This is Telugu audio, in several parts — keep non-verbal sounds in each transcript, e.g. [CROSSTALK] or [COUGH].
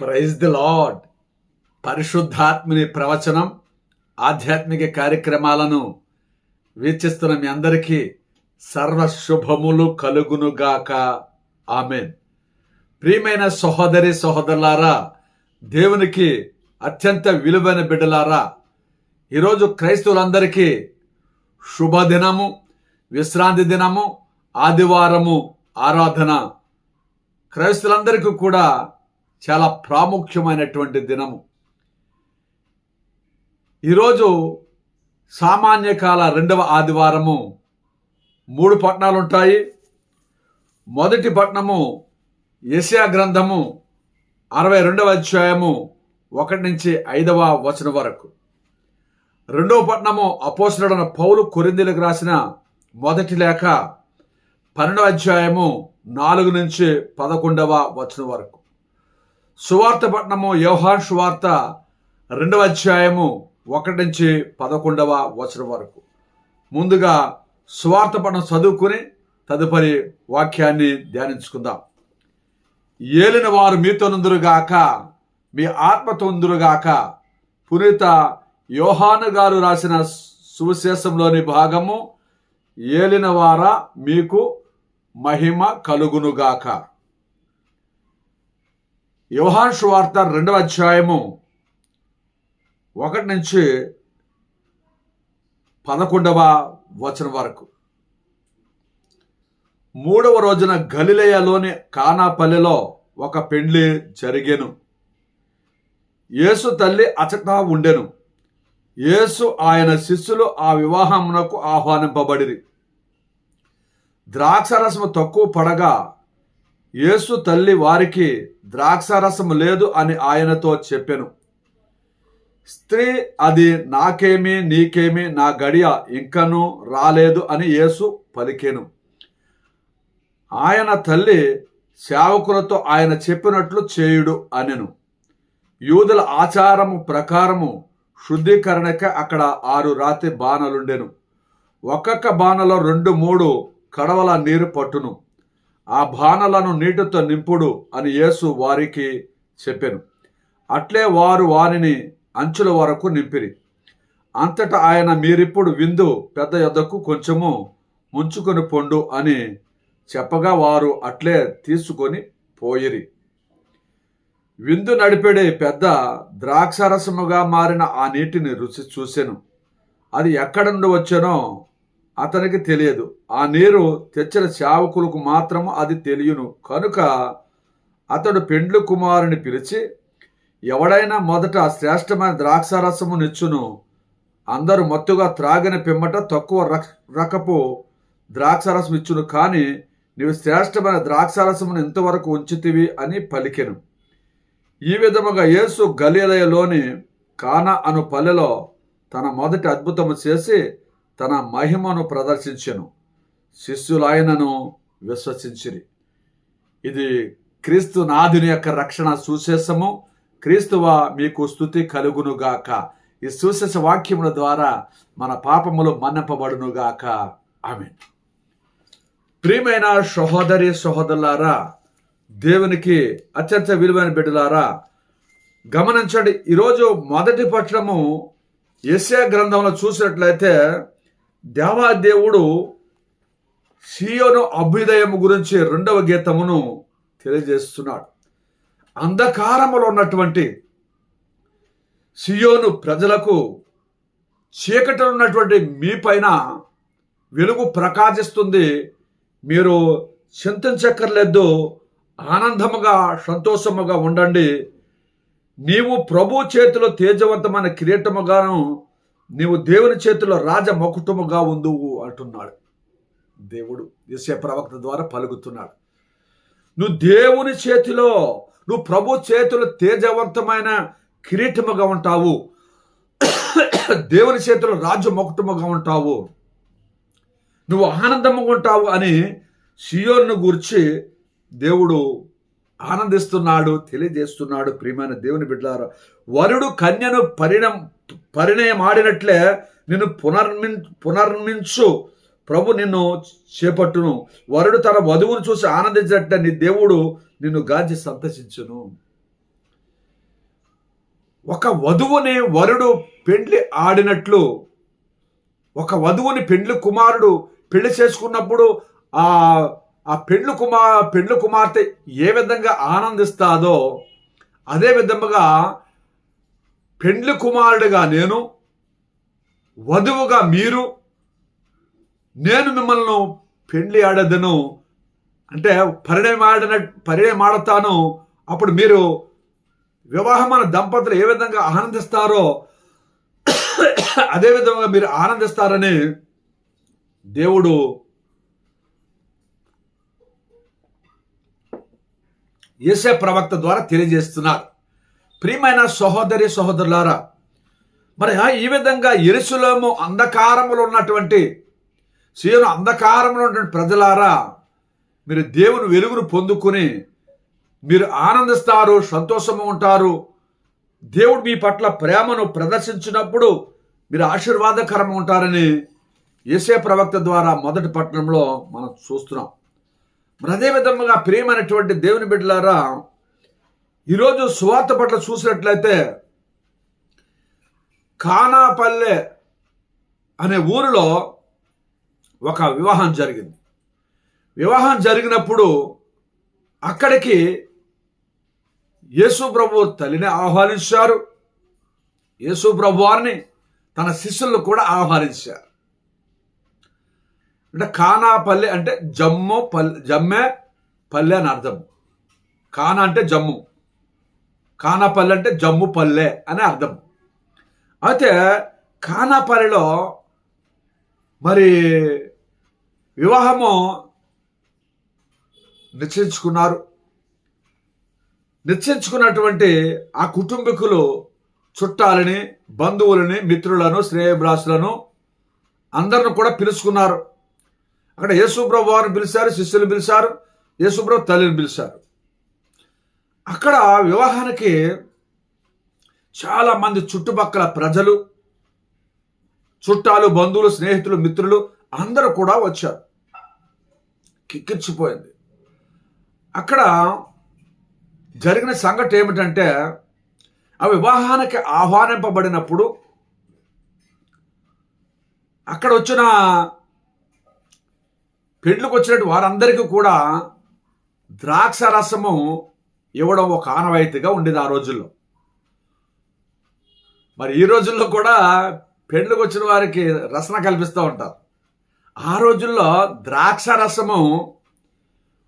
ప్రైజ్ ది లాడ్ పరిశుద్ధాత్మని ప్రవచనం ఆధ్యాత్మిక కార్యక్రమాలను వీక్షిస్తున్న మీ అందరికీ సర్వ శుభములు కలుగునుగాక. ఆమెన్. ప్రియమైన సహోదరి సహోదరులారా దేవునికి అత్యంత విలువైన బిడ్డలారా ఈరోజు క్రైస్తవులందరికీ శుభదినము విశ్రాంతి దినము ఆదివారము ఆరాధన. క్రైస్తులందరికీ కూడా చాలా ప్రాముఖ్యమైనటువంటి దినము. ఈరోజు సామాన్య కాల రెండవ ఆదివారము మూడు పట్టణాలు ఉంటాయి. మొదటి పట్టణము యశయా గ్రంథము అరవై రెండవ అధ్యాయము ఒకటి నుంచి ఐదవ వచనం వరకు. రెండవ పట్టణము అపోసరుడైన పౌలు కొరిందీలకు రాసిన మొదటి లేఖ పన్నెండవ అధ్యాయము నాలుగు నుంచి పదకొండవ వచనం వరకు. సువార్త పట్టణము వ్యవహార్ సువార్త రెండవ అధ్యాయము ఒకటి నుంచి పదకొండవ వచనం వరకు. ముందుగా సువార్త పట్టణం చదువుకుని తదుపరి వాక్యాన్ని ధ్యానించుకుందాం. ఏలిన వారు మీతో నుందురుగాక మీ ఆత్మతో ఉందురుగాక పునీత యోహాను గారు రాసిన సువిశేషంలోని భాగము ఏలిన వారా మీకు మహిమ కలుగునుగాక యోహాన్ సువార్త రెండవ అధ్యాయము ఒకటి నుంచి పదకొండవ వచనం వరకు. మూడవ రోజున గలిలయలోని కానాపల్లిలో ఒక పెండ్లి జరిగెను. యేసు తల్లి అచట ఉండెను. యేసు ఆయన శిష్యులు ఆ వివాహమునకు ఆహ్వానింపబడిరి. ద్రాక్షరసము తక్కువ పడగా యేసు తల్లి వారికి ద్రాక్షారసము లేదు అని ఆయనతో చెప్పెను. స్త్రీ అది నాకేమి నీకేమి నా గడియ ఇంకను రాలేదు అని యేసు పలికెను. ఆయన తల్లి సేవకులతో ఆయన చెప్పినట్లు చేయుడు అనెను. యూదుల ఆచారము ప్రకారము శుద్ధీకరణకే అక్కడ ఆరు రాతి బాణలుండెను. ఒక్కొక్క బాణలో రెండు మూడు కడవల నీరు పట్టును. ఆ బాణలను నీటితో నింపుడు అని యేసు వారికి చెప్పాను. అట్లే వారు వారిని అంచుల వరకు నింపిరి. అంతటా ఆయన మీరిప్పుడు విందు పెద్ద యొద్దకు కొంచెము ముంచుకొని పొండు అని చెప్పగా వారు అట్లే తీసుకొని పోయిరి. విందు నడిపెడే పెద్ద ద్రాక్షరసముగా మారిన ఆ నీటిని రుచి చూశాను అది ఎక్కడ నుండి వచ్చానో అతనికి తెలియదు. ఆ నీరు తెచ్చిన శావకులకు మాత్రము అది తెలియను. కనుక అతడు పెండ్లు కుమారుని పిలిచి ఎవడైనా మొదట శ్రేష్టమైన ద్రాక్షారసము నిచ్చును. అందరూ మత్తుగా త్రాగిన పిమ్మట తక్కువ రకపు ద్రాక్షారసం ఇచ్చును. కానీ నీవు శ్రేష్టమైన ద్రాక్షారసమును ఇంతవరకు ఉంచితివి అని పలికెను. ఈ విధముగా యేసు గలీలయలోని కానా అను పల్లెలో తన మొదటి అద్భుతము చేసి తన మహిమను ప్రదర్శించెను. శిష్యులాయనను విశ్వసించిరి. ఇది క్రీస్తు నాథుని యొక్క రక్షణ సుశేషము. క్రీస్తువ మీకు స్థుతి కలుగునుగాక. ఈ సుశేష వాక్యముల ద్వారా మన పాపములు మన్నపబడునుగాక. ఆమె ప్రియమైన సహోదరి సహోదరులారా దేవునికి అత్యంత విలువైన బిడ్డలారా గమనించండి ఈరోజు మొదటి పట్టణము ఎస్యా గ్రంథంలో చూసినట్లయితే దేవాదేవుడు సియోను అభ్యుదయము గురించి రెండవ గీతమును తెలియజేస్తున్నాడు. అంధకారములో ఉన్నటువంటి సియోను ప్రజలకు చీకటిలో ఉన్నటువంటి మీ పైన వెలుగు ప్రకాశిస్తుంది. మీరు చింతించక్కర్లేదు ఆనందముగా సంతోషముగా ఉండండి. నీవు ప్రభు చేతిలో తేజవంతమైన కిరీటముగాను నీవు దేవుని చేతిలో రాజ మకుటముగా ఉందువు అంటున్నాడు. దేవుడు దిశ ప్రవక్త ద్వారా పలుకుతున్నాడు. నువ్వు దేవుని చేతిలో నువ్వు ప్రభు చేతిలో తేజవంతమైన కిరీటముగా ఉంటావు. దేవుని చేతిలో రాజు మొకుటముగా ఉంటావు. నువ్వు ఆనందముగా ఉంటావు అని సియోను గురించి దేవుడు ఆనందిస్తున్నాడు తెలియజేస్తున్నాడు. ప్రియమైన దేవుని బిడ్డారా వరుడు కన్యను పరిణం పరిణయం ఆడినట్లే నిన్ను పునర్మి పునర్మించు. ప్రభు నిన్ను చేపట్టును. వరుడు తన వధువును చూసి ఆనందించినట్టే నీ దేవుడు నిన్ను గాంచి సంతసించును. ఒక వధువుని వరుడు పెండ్లి ఆడినట్లు ఒక వధువుని పెండ్లి కుమారుడు పెళ్ళి చేసుకున్నప్పుడు ఆ ఆ పెండ్లు కుమార్ పెండ్లు కుమార్తె ఏ విధంగా ఆనందిస్తాదో అదే విధముగా పెండ్లి కుమారుడిగా నేను వధువుగా మీరు నేను మిమ్మల్ని పెండ్లి ఆడదను. అంటే పరిణయమాడిన పరిణయమాడతాను అప్పుడు మీరు వివాహమైన దంపతులు ఏ విధంగా ఆనందిస్తారో అదే విధంగా మీరు ఆనందిస్తారని దేవుడు యేసే ప్రవక్త ద్వారా తెలియజేస్తున్నారు. ప్రియమైన సహోదరి సహోదరులారా మరి ఈ విధంగా ఎరుసలోము అంధకారములో ఉన్నటువంటి సీను అంధకారంలో ఉన్నటువంటి ప్రజలారా మీరు దేవుని వెలుగును పొందుకుని మీరు ఆనందిస్తారు సంతోషము ఉంటారు. దేవుడు మీ పట్ల ప్రేమను ప్రదర్శించినప్పుడు మీరు ఆశీర్వాదకరంగా ఉంటారని ఏసే ప్రవక్త ద్వారా మొదటి పట్టణంలో మనం చూస్తున్నాం. మరి అదే విధముగా ప్రియమైనటువంటి దేవుని బిడ్డలారా ఈరోజు సువార్త పట్ల చూసినట్లయితే కానాపల్లె అనే ఊరిలో ఒక వివాహం జరిగింది. వివాహం జరిగినప్పుడు అక్కడికి యేసు ప్రభు తల్లిని ఆహ్వానించారు. యేసు ప్రభు వారిని తన శిష్యులను కూడా ఆహ్వానించారు. అంటే కానాపల్లె అంటే జమ్ము పల్లె జమ్మే పల్లె అని అర్థం. కానా అంటే జమ్ము. కానాపల్లె అంటే జమ్ము పల్లె అని అర్థం. అయితే కానాపల్లిలో మరి వివాహము నిశ్చయించుకున్నారు. నిశ్చయించుకున్నటువంటి ఆ కుటుంబీకులు చుట్టాలని బంధువులని మిత్రులను శ్రేయభిలాసులను అందరిని కూడా పిలుచుకున్నారు. అక్కడ యేసుప్రభు వారిని పిలిచారు శిష్యులు పిలిచారు యేసుప్రభు తల్లిని పిలిచారు. అక్కడ వివాహానికి చాలా మంది చుట్టుపక్కల ప్రజలు చుట్టాలు బంధువులు స్నేహితులు మిత్రులు అందరూ కూడా వచ్చారు. కిక్కిచ్చిపోయింది అక్కడ జరిగిన సంగతి ఏమిటంటే ఆ వివాహానికి ఆహ్వానింపబడినప్పుడు అక్కడ వచ్చిన పెండ్లకు వచ్చినట్టు వారందరికీ కూడా ద్రాక్ష రసము ఇవ్వడం ఒక ఆనవాయితీగా ఉండేది ఆ రోజుల్లో. మరి ఈ రోజుల్లో కూడా పెళ్ళికి వచ్చిన వారికి రసన కల్పిస్తూ ఉంటారు. ఆ రోజుల్లో ద్రాక్ష రసము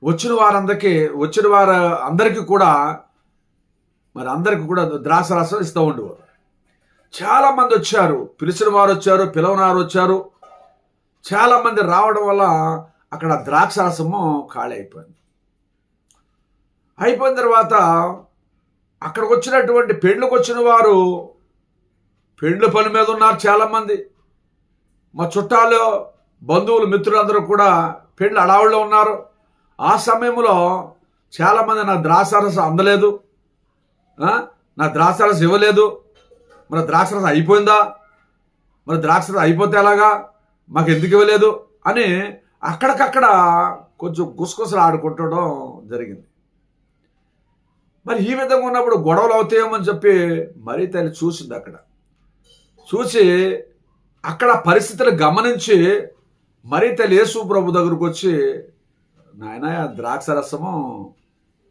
వచ్చిన వారందరికీ వచ్చిన వారు అందరికీ కూడా మరి అందరికీ కూడా ద్రాక్ష రసం ఇస్తూ ఉండేవారు. చాలామంది వచ్చారు పిలిచిన వారు వచ్చారు పిలవనారు వచ్చారు. చాలామంది రావడం వల్ల అక్కడ ద్రాక్ష రసము ఖాళీ అయిపోయింది. అయిపోయిన తర్వాత అక్కడికి వచ్చినటువంటి పెళ్ళికి వచ్చిన వారు పెండ్లు పని మీద ఉన్నారు చాలామంది. మా చుట్టాలు బంధువులు మిత్రులందరూ కూడా పెండ్లు అడావుల్లో ఉన్నారు. ఆ సమయంలో చాలామంది నా ద్రాక్షారసం అందలేదు. నా ద్రాక్షారసం ఇవ్వలేదు. మరి ద్రాక్షారసం అయిపోయిందా? మరి ద్రాక్షారసం అయిపోతే ఎలాగా? మాకు ఎందుకు ఇవ్వలేదు? అని అక్కడికక్కడ కొంచెం గుసగుసలు ఆడుకుంటడం జరిగింది. మరి ఈ విధంగా ఉన్నప్పుడు గొడవలు అవుతాయేమని చెప్పి మరీ తల్లి చూసింది అక్కడ. చూసి అక్కడ పరిస్థితులు గమనించి మరీ తల్లి యేసు ప్రభు దగ్గరకు వచ్చి నాయన ద్రాక్ష రసము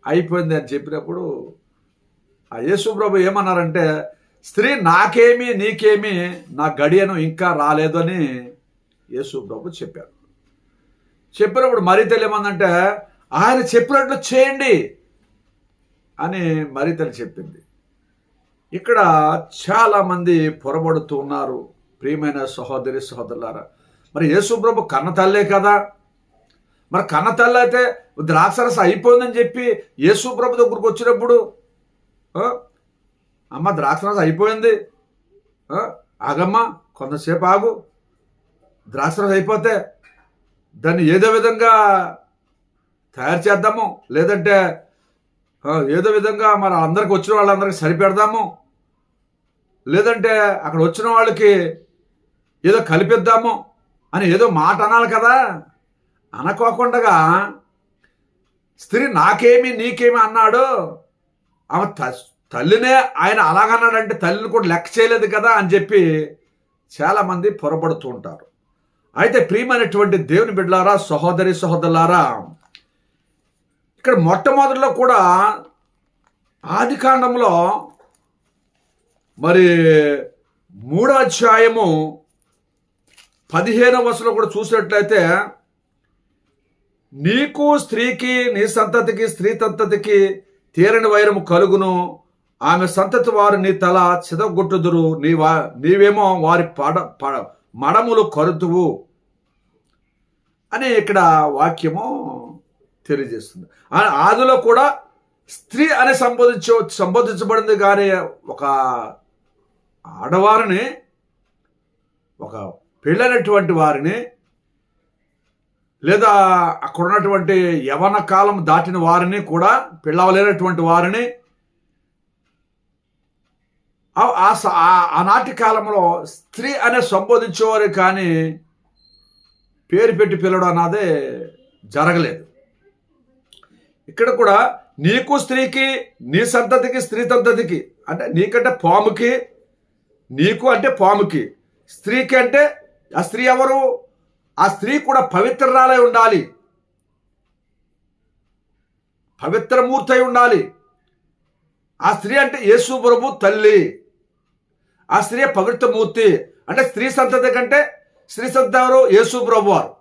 అయిపోయింది అని చెప్పినప్పుడు ఆ యేసు ప్రభు ఏమన్నారంటే స్త్రీ నాకేమి నీకేమి నా గడియను ఇంకా రాలేదు అని యేసు ప్రభు చెప్పారు చెప్పినప్పుడు మరీ తెలియమందంటే ఆయన చెప్పినట్లు చేయండి అని మరితలు చెప్పింది. ఇక్కడ చాలామంది పొరబడుతూ ఉన్నారు. ప్రియమైన సహోదరి సహోదరులారా మరి యేసుప్రభు కన్న తల్లే కదా? మరి కన్న తల్లి అయితే ద్రాక్షరస అయిపోయిందని చెప్పి యేసుప్రభు దగ్గరకు వచ్చినప్పుడు అమ్మ ద్రాక్షరస అయిపోయింది. ఆగమ్మ ఆగమ్మా కొంతసేపు ఆగు. ద్రాక్షరస అయిపోతే దాన్ని ఏదో విధంగా తయారు చేద్దాము. లేదంటే ఏదో విధంగా మరి అందరికి వచ్చిన వాళ్ళందరికీ సరిపెడదాము. లేదంటే అక్కడ వచ్చిన వాళ్ళకి ఏదో కలిపిద్దాము అని ఏదో మాట అనాలి కదా. అనుకోకుండా స్త్రీ నాకేమి నీకేమి అన్నాడు ఆమె త- తల్లినే ఆయన అలాగన్నాడంటే తల్లిని కూడా లెక్క చేయలేదు కదా అని చెప్పి చాలామంది పొరపడుతూ ఉంటారు. అయితే ప్రియమైనటువంటి దేవుని బిడ్డలారా సహోదరి సహోదరులారా ఇక్కడ మొట్టమొదటిలో కూడా ఆది కాండంలో మరి మూడో అధ్యాయము పదిహేనవ వసలో కూడా చూసినట్లయితే నీకు స్త్రీకి నీ సంతతికి స్త్రీ సంతతికి తీరని వైరము కలుగును. ఆమె సంతతి వారు నీ తల చిదగొట్టుదురు. నీ వా నీవేమో వారి పడ పడ మడములు కరుతువు. అని ఇక్కడ వాక్యము తెలియజేస్తుంది. ఆదిలో కూడా స్త్రీ అని సంబోధించ సంబోధించబడింది కానీ ఒక ఆడవారిని ఒక పెళ్ళైనటువంటి వారిని లేదా అక్కడ ఉన్నటువంటి యవన కాలం దాటిన వారిని కూడా పెళ్ళవలేనటువంటి వారిని ఆ- స- ఆనాటి కాలంలో స్త్రీ అనే సంబోధించేవారు కానీ పేరు పెట్టి పిల్లడు అన్నదే జరగలేదు. ఇక్కడ కూడా నీకు స్త్రీకి నీ సంతతికి స్త్రీ సంతతికి అంటే నీకంటే పాముకి నీకు అంటే పాముకి స్త్రీకి అంటే ఆ స్త్రీ ఎవరు? ఆ స్త్రీ కూడా పవిత్రరాలై ఉండాలి. పవిత్రమూర్తి అయి ఉండాలి. ఆ స్త్రీ అంటే యేసు ప్రభు తల్లి. ఆ స్త్రీ పవిత్రమూర్తి. అంటే స్త్రీ సంతతి కంటే స్త్రీ సంతతి ఎవరు? యేసు ప్రభు వారు.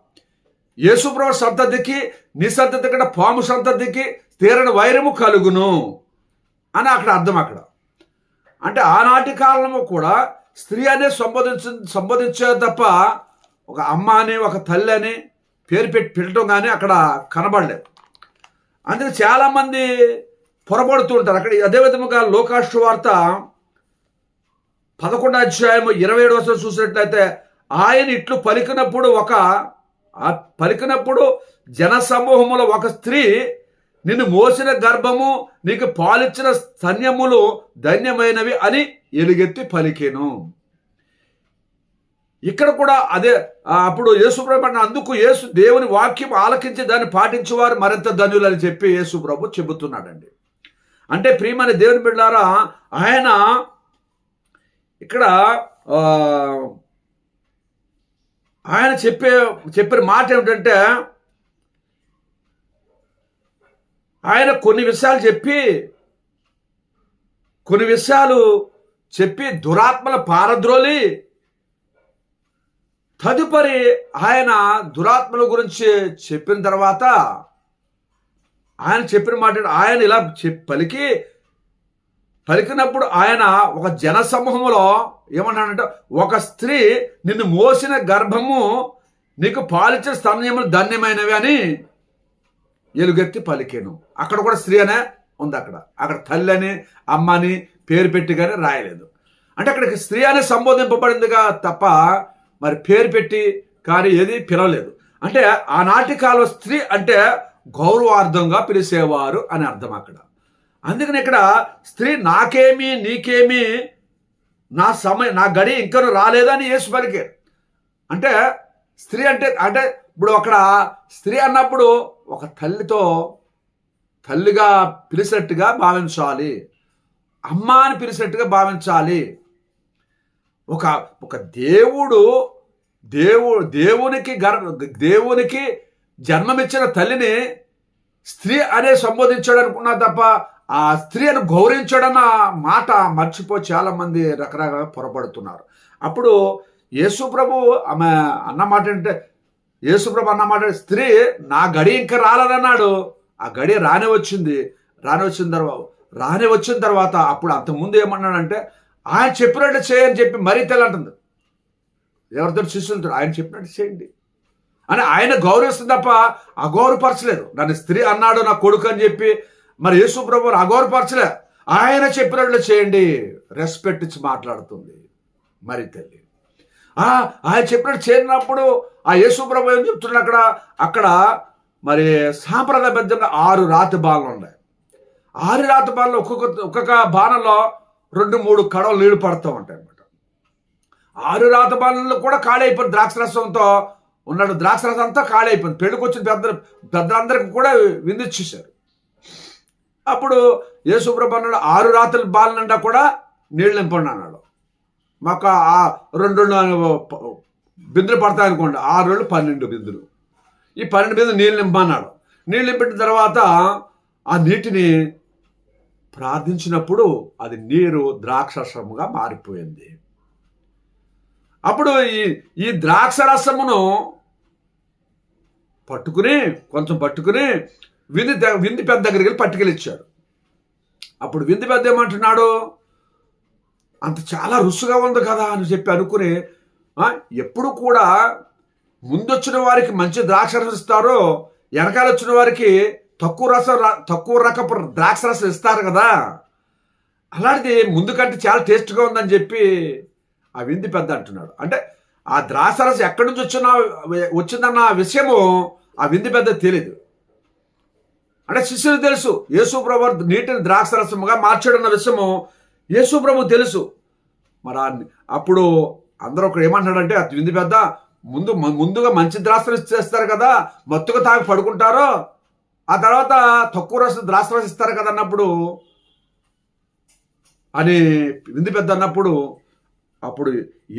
యేసుప్రభు సంతతికి నీ కంటే పాము సంతతికి తీరని వైరము కలుగును అని అక్కడ అర్థం అక్కడ. అంటే ఆనాటి కాలంలో కూడా స్త్రీ అనే సంబోధించ సంబోధించే తప్ప ఒక అమ్మ అని ఒక తల్లి అని పేరు పెట్టి పెట్టడం కానీ అక్కడ కనబడలేదు. అందుకే చాలామంది పొరపడుతూ ఉంటారు. అక్కడ అదే విధముగా లోకాష్టు వార్త పదకొండు అధ్యాయం ఇరవై ఏడు వసలు చూసినట్లయితే ఆయన ఇట్లు పలికినప్పుడు ఒక ఆ పలికినప్పుడు జన సమూహములో ఒక స్త్రీ నిన్ను మోసిన గర్భము నీకు పాలిచ్చిన స్తన్యములు ధన్యమైనవి అని ఎలుగెత్తి పలికెను. ఇక్కడ కూడా అదే అప్పుడు యేసుప్రభు అందుకు యేసు దేవుని వాక్యం ఆలకించి దాన్ని పాటించేవారు మరింత ధనులు అని చెప్పి యేసుప్రభు చెబుతున్నాడండి. అంటే ప్రియమైన దేవుని బిడ్డారా ఆయన ఇక్కడ ఆయన చెప్పే చెప్పిన మాట ఏమిటంటే ఆయన కొన్ని విషయాలు చెప్పి కొన్ని విషయాలు చెప్పి దురాత్మల పారద్రోలి తదుపరి ఆయన దురాత్మల గురించి చెప్పిన తర్వాత ఆయన చెప్పిన మాట ఆయన ఇలా చెప్ పలికి పలికినప్పుడు ఆయన ఒక జన సమూహంలో ఏమన్నాడంటే ఒక స్త్రీ నిన్ను మోసిన గర్భము నీకు పాలిచ్చే స్తన్యములు ధన్యమైనవి అని ఎలుగెత్తి పలికాను. అక్కడ కూడా స్త్రీ అనే ఉంది అక్కడ. అక్కడ తల్లి అని అమ్మ అని పేరు పెట్టి కానీ రాయలేదు. అంటే అక్కడికి స్త్రీ అనే సంబోధింపబడిందిగా తప్ప మరి పేరు పెట్టి కానీ ఏది పిలవలేదు. అంటే ఆనాటి కాలం స్త్రీ అంటే గౌరవార్థంగా పిలిచేవారు అని అర్థం అక్కడ. అందుకని ఇక్కడ స్త్రీ నాకేమి నీకేమి నా సమయం నా గడి ఇంకను రాలేదని యేసు పలికారు. అంటే స్త్రీ అంటే అంటే ఇప్పుడు అక్కడ స్త్రీ అన్నప్పుడు ఒక తల్లితో తల్లిగా పిలిచినట్టుగా భావించాలి. అమ్మ అని పిలిచినట్టుగా భావించాలి. ఒక ఒక దేవుడు దేవు దేవునికి గర్ దేవునికి జన్మమిచ్చిన తల్లిని స్త్రీ అనే సంబోధించాడు అనుకున్నా తప్ప ఆ స్త్రీని గౌరవించడన్న మాట మర్చిపో చాలా మంది రకరకాల పొరపడుతున్నారు. అప్పుడు యేసు ప్రభు ఆమె అన్నమాట అంటే యేసుప్రభు అన్నమాట స్త్రీ నా గడి ఇంకా రాలేదన్నాడు. ఆ గడి రాని వచ్చింది. రాని వచ్చిన తర్వాత రాని వచ్చిన తర్వాత అప్పుడు అంతకుముందు ఏమన్నాడంటే ఆయన చెప్పినట్టు చేయని చెప్పి మరీ తెల్లంటుంది. ఎవరితో శిష్యులతో ఆయన చెప్పినట్టు చేయండి. అని ఆయన గౌరవిస్తుంది తప్ప అగౌరవపరచలేదు. నన్ను స్త్రీ అన్నాడు నా కొడుకు అని చెప్పి మరి యేసు ప్రభు అగౌరవపరచలే ఆయన చెప్పినట్లు చేయండి. రెస్పెక్ట్ ఇచ్చి మాట్లాడుతుంది. మరి తల్లి. ఆయన చెప్పినట్టు చేరినప్పుడు ఆ యేసు ప్రభు ఏం చెప్తున్నాడు అక్కడ? అక్కడ మరి సాంప్రదాయబద్ధంగా ఆరు రాతి బాణలు ఉన్నాయి. ఆరు రాతి బాణలు ఒక్కొక్క ఒక్కొక్క బాణలో రెండు మూడు కడవలు నీళ్ళు పడుతూ ఉంటాయి అనమాట ఆరు రాత బాణలు కూడా ఖాళీ అయిపోయింది ద్రాక్షరసంతో. ఉన్నాడు ద్రాక్షరసం అంతా ఖాళీ అయిపోయింది. పెళ్ళికి వచ్చిన పెద్ద పెద్దలందరికీ కూడా విందిచ్చేశారు అప్పుడు యేసుప్రభు అన్నాడు ఆరు రాత్రులు బాలనండా కూడా నీళ్ళు నింపండి అన్నాడు. మాకు ఆ రెండు రెండు బిందులు పడతాయి అనుకోండి ఆరు రోజులు పన్నెండు బిందులు. ఈ పన్నెండు బిందులు నీళ్ళు నింపన్నాడు నీళ్ళు నింపిన తర్వాత ఆ నీటిని ప్రార్థించినప్పుడు అది నీరు ద్రాక్షరసముగా మారిపోయింది. అప్పుడు ఈ ఈ ద్రాక్ష రసమును పట్టుకుని కొంచెం పట్టుకుని వింది వింది పెద్ద దగ్గరికి వెళ్ళి పట్టుకెళ్ళిచ్చాడు అప్పుడు వింది పెద్ద ఏమంటున్నాడు? అంత చాలా రుసుగా ఉంది కదా అని చెప్పి అనుకుని ఎప్పుడు కూడా ముందొచ్చిన వారికి మంచి ద్రాక్ష రసం ఇస్తారో వెనకాల వచ్చిన వారికి తక్కువ రసం తక్కువ రకపు ద్రాక్ష రసం ఇస్తారు కదా. అలాంటిది ముందు కంటే చాలా టేస్ట్గా ఉందని చెప్పి ఆ వింది పెద్ద అంటున్నాడు. అంటే ఆ ద్రాక్ష రసం ఎక్కడి నుంచి వచ్చిన వచ్చిందన్న విషయము ఆ వింది పెద్ద తెలియదు. అంటే శిష్యులు తెలుసు. యేసు ప్రభు నీటిని ద్రాక్ష రసముగా మార్చాడన్న విషయము యేసు ప్రభు తెలుసు. మరి అప్పుడు అందరూ ఒకరు ఏమంటాడంటే ఆ వింది పెద్ద ముందు ముందుగా మంచి ద్రాక్ష ఇచ్చేస్తారు చేస్తారు కదా మత్తుగా తాగి పడుకుంటారో? ఆ తర్వాత తక్కువ రసం ద్రాక్ష రసం ఇస్తారు కదా అన్నప్పుడు అని వింది పెద్ద అన్నప్పుడు అప్పుడు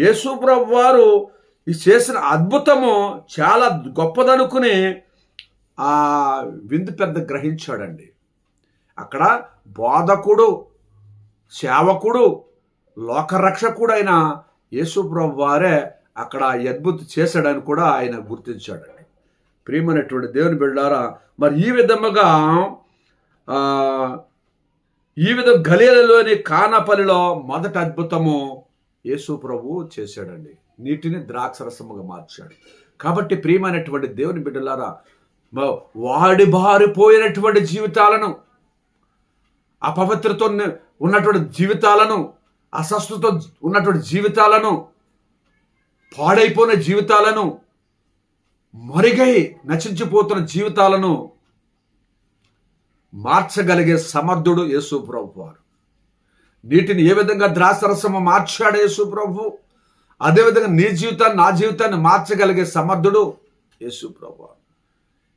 యేసు ప్రభు వారు చేసిన అద్భుతము చాలా గొప్పదనుకుని ఆ విందు పెద్ద గ్రహించాడండి. అక్కడ బోధకుడు సేవకుడు లోకరక్షకుడు అయిన యేసుప్రభు వారే అక్కడ అద్భుత అద్భుతం చేశాడని కూడా ఆయన గుర్తించాడండి. ప్రియమైనటువంటి దేవుని బిడ్డారా మరి ఈ విధముగా ఈ విధ గలీలలోని కానపల్లిలో మొదటి అద్భుతము యేసు ప్రభు చేశాడండి. నీటిని ద్రాక్షరసముగా మార్చాడు. కాబట్టి ప్రియమైనటువంటి దేవుని బిడ్డలారా మ- బారిపోయినటువంటి జీవితాలను అపవిత్రతో ఉన్నటువంటి జీవితాలను అస్వస్థతో ఉన్నటువంటి జీవితాలను పాడైపోయిన జీవితాలను మరిగై నశించిపోతున్న జీవితాలను మార్చగలిగే సమర్థుడు యేసు ప్రభు వారు నీటిని ఏ విధంగా ద్రాసరసము మార్చాడు యేసు ప్రభు అదేవిధంగా నీ జీవితాన్ని నా జీవితాన్ని మార్చగలిగే సమర్థుడు యేసు ప్రభు వారు.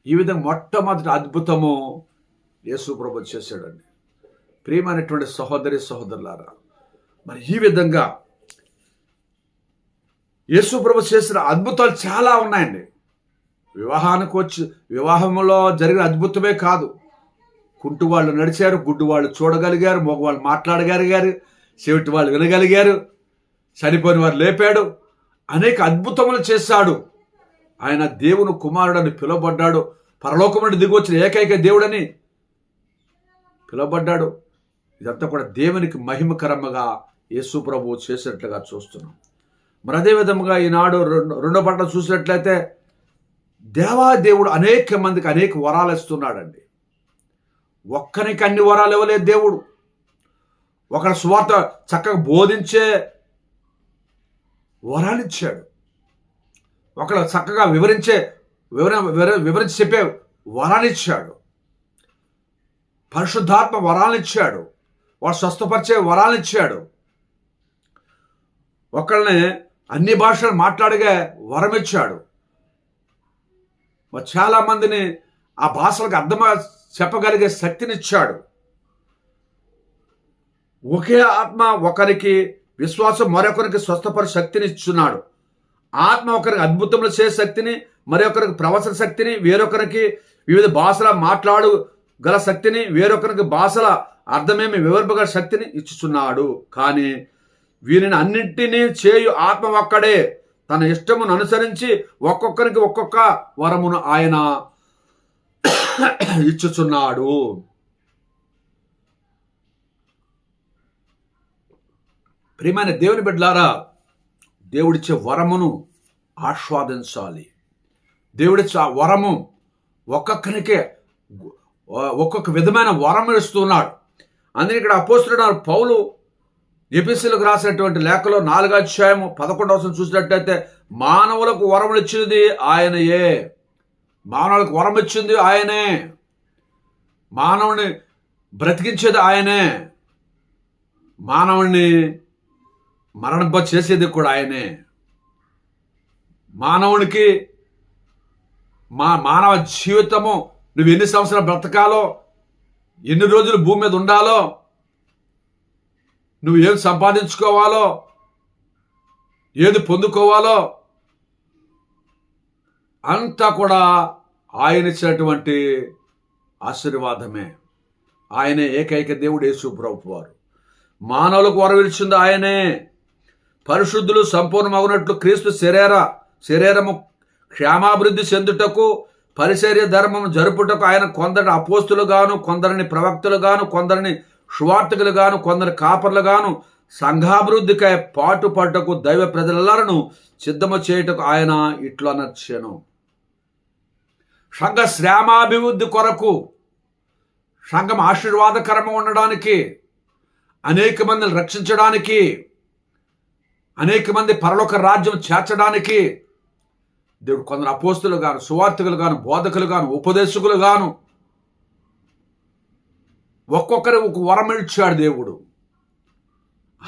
ఈ విధంగా మొట్టమొదటి అద్భుతము యేసు ప్రభు చేశాడండి. ప్రియమైనటువంటి సహోదరి సహోదరులారా మరి ఈ విధంగా యేసు ప్రభు చేసిన అద్భుతాలు చాలా ఉన్నాయండి. వివాహానికి వచ్చి వివాహంలో జరిగిన అద్భుతమే కాదు. కుంటు వాళ్ళు నడిచారు గుడ్డు వాళ్ళు చూడగలిగారు మగవాళ్ళు మాట్లాడగలిగారు చెవిటి వాళ్ళు వినగలిగారు చనిపోయిన వారు లేపాడు అనేక అద్భుతములు చేశాడు. ఆయన దేవుని కుమారుడని పిలువబడ్డాడు. పరలోకం నుండి దిగొచ్చిన ఏకైక దేవుడని పిలువబడ్డాడు. ఇదంతా కూడా దేవునికి మహిమకరముగా యేసు ప్రభువు చేసినట్లుగా చూస్తున్నాం. మరి అదే విధముగా ఈనాడు రెండు రెండో పట్ల చూసినట్లయితే దేవా దేవుడు అనేక మందికి అనేక వరాలు ఇస్తున్నాడండి. ఒక్కరికి అన్ని వరాలు ఇవ్వలేదు దేవుడు. ఒకరి స్వార్థ చక్కగా బోధించే వరాలు ఇచ్చాడు. ఒకళ్ళు చక్కగా వివరించే వివర వివర- వివరించి చెప్పే వరాలిచ్చాడు. పరిశుద్ధాత్మ వరాలు ఇచ్చాడు వాడు స్వస్థపరిచే వరాలు ఇచ్చాడు ఒకళ్ళని అన్ని భాషలు మాట్లాడగా వరం ఇచ్చాడు మరి చాలా మందిని ఆ భాషలకు అర్థం చెప్పగలిగే శక్తిని ఇచ్చాడు ఒకే ఆత్మ ఒకరికి విశ్వాసం మరొకరికి స్వస్థపరి శక్తినిచ్చున్నాడు. ఆత్మ ఒకరికి అద్భుతములు చేసే శక్తిని మరొకరికి ప్రవచన శక్తిని వేరొకరికి వివిధ భాషల మాట్లాడు గల శక్తిని వేరొకరికి భాషల అర్థమేమి వివరింపగల శక్తిని ఇచ్చుచున్నాడు. కానీ వీరిని అన్నింటినీ చేయు ఆత్మ ఒక్కడే. తన ఇష్టమును అనుసరించి ఒక్కొక్కరికి ఒక్కొక్క వరమును ఆయన [COUGHS] ఇచ్చుచున్నాడు. ప్రియమైన దేవుని బిడ్డలారా దేవుడిచ్చే వరమును ఆస్వాదించాలి. దేవుడిచ్చే ఆ వరము ఒక్కొక్కరికే ఒక్కొక్క విధమైన వరం ఇస్తున్నాడు. అందుకని ఇక్కడ అపోస్తున్నారు పౌలు ఎపిసిలకు రాసినటువంటి లేఖలో నాలుగో అధ్యాయము పదకొండవ చూసినట్టయితే మానవులకు వరములు ఇచ్చింది ఆయనయే. మానవులకు వరం ఇచ్చింది ఆయనే. మానవుని బ్రతికించేది ఆయనే. మానవుణ్ణి మరణింప చేసేది కూడా ఆయనే. మానవునికి మా మానవ జీవితము నువ్వు ఎన్ని సంవత్సరాలు బ్రతకాలో ఎన్ని రోజులు భూమి మీద ఉండాలో నువ్వు ఏం సంపాదించుకోవాలో ఏది పొందుకోవాలో అంతా కూడా ఆయన ఇచ్చినటువంటి ఆశీర్వాదమే. ఆయనే ఏకైక దేవుడు యేసు ప్రభు వారు మానవులకు వరవిల్చింది ఆయనే. పరిశుద్ధులు సంపూర్ణమగునట్లు క్రీస్తు శరీర శరీరము క్షేమాభివృద్ధి చెందుటకు పరిచర్య ధర్మము జరుపుటకు ఆయన కొందరిని అపోస్తులు గాను కొందరిని ప్రవక్తలు గాను కొందరిని సువార్తకులు గాను కొందరి కాపర్లు గాను సంఘాభివృద్ధికై పాటుపడ్డకు దైవ ప్రజలను సిద్ధము చేయుటకు ఆయన ఇట్లా నచ్చాను సంఘ శ్రామాభివృద్ధి కొరకు సంఘం ఆశీర్వాదకరంగా ఉండడానికి అనేక మందిని రక్షించడానికి అనేక మంది పరలోక రాజ్యం చేర్చడానికి దేవుడు కొందరు అపోస్తులు గాను సువార్థకులు గాను బోధకులు గాను ఉపదేశకులు గాను ఒక్కొక్కరి ఒక వరం ఇచ్చాడు దేవుడు.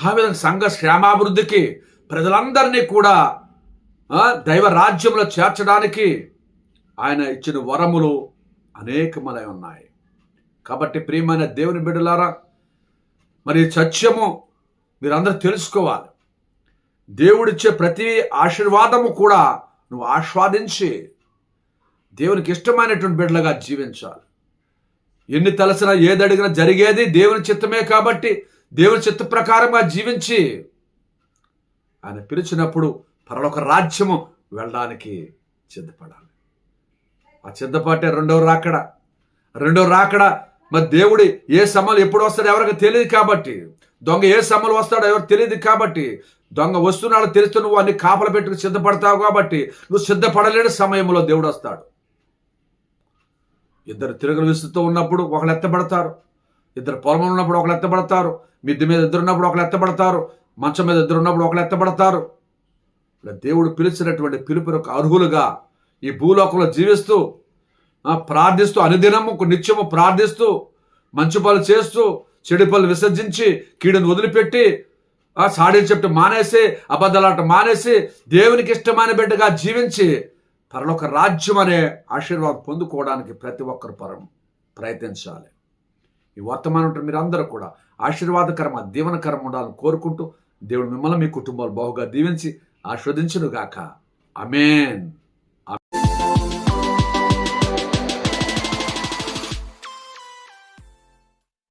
ఆ విధంగా సంఘ క్షేమాభివృద్ధికి ప్రజలందరినీ కూడా దైవ రాజ్యంలో చేర్చడానికి ఆయన ఇచ్చిన వరములు అనేకములై ఉన్నాయి. కాబట్టి ప్రియమైన దేవుని బిడ్డలారా మరి సత్యము మీరందరూ తెలుసుకోవాలి. దేవుడిచ్చే ప్రతి ఆశీర్వాదము కూడా నువ్వు ఆస్వాదించి దేవునికి ఇష్టమైనటువంటి బిడ్డలుగా జీవించాలి. ఎన్ని తలసినా ఏది అడిగినా జరిగేది దేవుని చిత్తమే కాబట్టి దేవుని చిత్త ప్రకారంగా జీవించి ఆయన పిలిచినప్పుడు పరలోక రాజ్యము వెళ్ళడానికి సిద్ధపడాలి. ఆ సిద్ధపాటే రెండవ రాకడ. రెండవ రాకడ మరి దేవుడి ఏ సమలు ఎప్పుడు వస్తాడో ఎవరికి తెలియదు కాబట్టి దొంగ ఏ సమలు వస్తాడో ఎవరు తెలియదు కాబట్టి దొంగ వస్తున్నాడో తెలుస్తూ నువ్వు అన్ని కాపలు పెట్టుకు సిద్ధపడతావు కాబట్టి నువ్వు సిద్ధపడలేని సమయంలో దేవుడు వస్తాడు. ఇద్దరు తిరుగులు విసుతూ ఉన్నప్పుడు ఒకళ్ళు ఎత్తబడతారు. ఇద్దరు పొలం ఉన్నప్పుడు ఒకళ్ళు ఎత్తబడతారు. మిద్దె మీద ఇద్దరు ఉన్నప్పుడు ఒకళ్ళు ఎత్తబడతారు. మంచం మీద ఇద్దరు ఉన్నప్పుడు ఒకళ్ళు ఎత్తబడతారు. ఇలా దేవుడు పిలిచినటువంటి పిలుపులకు అర్హులుగా ఈ భూలోకంలో జీవిస్తూ ప్రార్థిస్తూ అనుదినము నిత్యము ప్రార్థిస్తూ మంచి పనులు చేస్తూ చెడు పనులు విసర్జించి కీడును వదిలిపెట్టి ఆ సాడీలు చెప్తే మానేసి అబద్ధాలాట మానేసి దేవునికి ఇష్టమైన బిడ్డగా జీవించి పరలోక రాజ్యం అనే ఆశీర్వాదం పొందుకోవడానికి ప్రతి ఒక్కరు పరం ప్రయత్నించాలి. ఈ వర్తమానం మీరందరూ కూడా ఆశీర్వాదకరమ దీవనకరం ఉండాలని కోరుకుంటూ దేవుడు మిమ్మల్ని మీ కుటుంబాలు బాగుగా దీవించి ఆస్వాదించును గాక అమేన్